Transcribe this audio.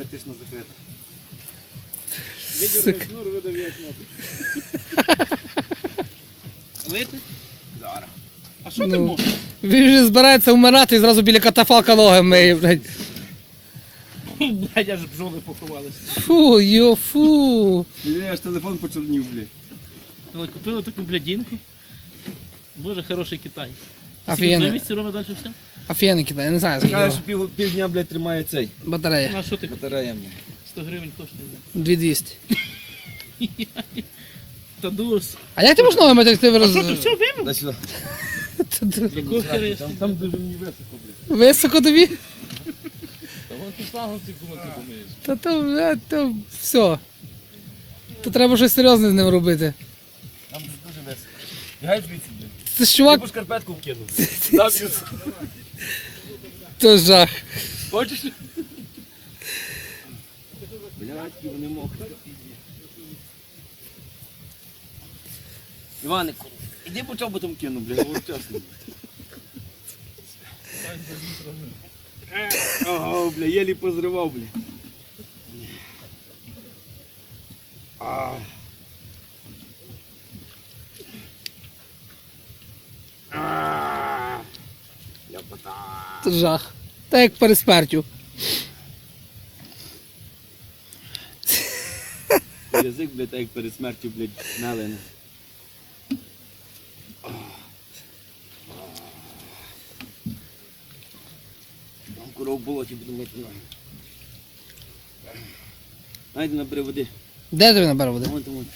герметично закрита. Видірний шнур видав як кнопку. Лити? Зараз. А що ти Ну. можеш? Він вже збирається вмирати і зразу біля катафалка ноги миє, блядь. Блядь, аж бджоли поховалися. Фу, йо, фу. Блін, аж телефон почорнів, блядь. Але купили таку блядінку. Дуже хороший Китай. Офігенно. місці робить далі все? Офігенний китай, я не знаю, скільки. Каже, що пів, півдня, блядь, тримає цей. Батарея. А що ти Батарея, блядь. 100 гривень коштує? 2200. Та дурс. А як ти можеш ти А роз... що ти все вимив? Дай сюди. Хера? Там, там дуже мені високо, блядь. Високо тобі? Та вон ти сам ці помиєш. Та то, блядь, то все. То треба щось серйозне з ним робити. Там дуже високо. Гай звідси, блядь. Це ж Я чувак, б шкарпетку вкинув. То жах. Хочеш? Блядь, вони мокрі. Іванику, іди по чоботом кину, блядь, говорю чесно. Ого, бля, єлі позривав, бля. А. А. Ляпота. Це жах. Та як перед смертю. Язик, блядь, так як перед смертю, блядь, налина. Там куров в болоті буду мити ноги. Найди набери води. Де тобі набер води? Вон там. вон.